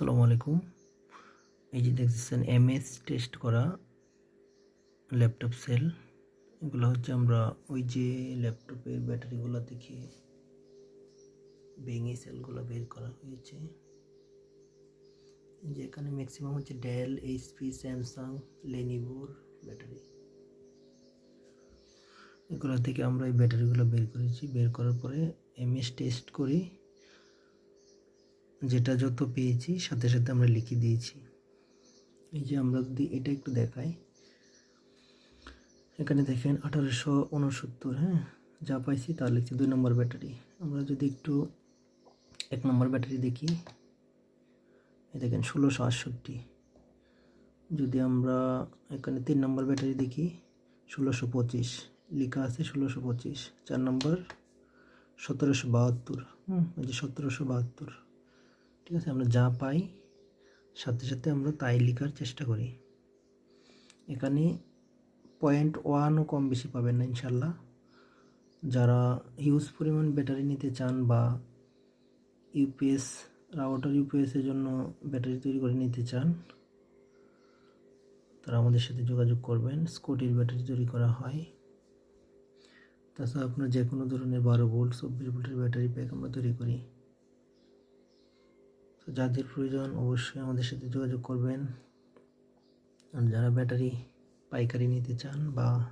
আসসালামু আলাইকুম। এই যে দেখতেছেন এমএস টেস্ট করা ল্যাপটপ সেল এগুলো হচ্ছে আমরা ওই যে ল্যাপটপের ব্যাটারিগুলো থেকে ভেঙে সেলগুলো বের করা হয়েছে। যেখানে ম্যাক্সিমাম হচ্ছে ডেল এইচপি স্যামসাং লেনিভোর ব্যাটারি এগুলো থেকে আমরা এই ব্যাটারিগুলো বের করেছি। বের করার পরে এমএস টেস্ট করি। যেটা যত পেয়েছি, সাথে সাথে আমরা লিখে দিয়েছি। এই যে আমরা যদি এটা একটু দেখাই। এখানে দেখেন আঠারোশো উনসত্তর হ্যাঁ? যা পাইছি তা লিখছি দুই নম্বর ব্যাটারি। আমরা যদি একটু এক নম্বর ব্যাটারি দেখি। এই দেখেন ষোলোশো আটষট্টি। যদি আমরা এখানে তিন নম্বর ব্যাটারি দেখি, ষোলোশো পঁচিশ। লেখা আছে ষোলোশো পঁচিশ। চার নম্বর সতেরোশো বাহাত্তর, হুম? এই যে সতেরোশো বাহাত্তর। ঠিক আছে, আমরা যা পাই, সাথে সাথে আমরা তাই লেখার চেষ্টা করি। এখানে পয়েন্ট ওয়ানও কম বেশি পাবেন না, ইনশাল্লাহ। যারা হিউজ পরিমাণ ব্যাটারি নিতে চান বা ইউপিএস রাউটার ইউপিএসের জন্য ব্যাটারি তৈরি করে নিতে চান, তারা আমাদের সাথে যোগাযোগ করবেন। স্কুটির ব্যাটারি তৈরি করা হয়। তাছাড়া আপনার যে কোনো ধরনের বারো ভোল্ট চব্বিশ ভোল্টের ব্যাটারি প্যাক আমরা তৈরি করি। তো যাদের প্রয়োজন অবশ্যই আমাদের সাথে যোগাযোগ করবেন। আর যারা ব্যাটারি পাইকারি নিতে চান বা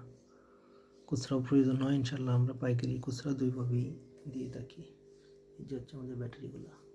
খুচরাও প্রয়োজন হয় ইনশাল্লাহ আমরা পাইকারি খুচরা দুইভাবেই দিয়ে থাকি। এই যে হচ্ছে আমাদের ব্যাটারিগুলো।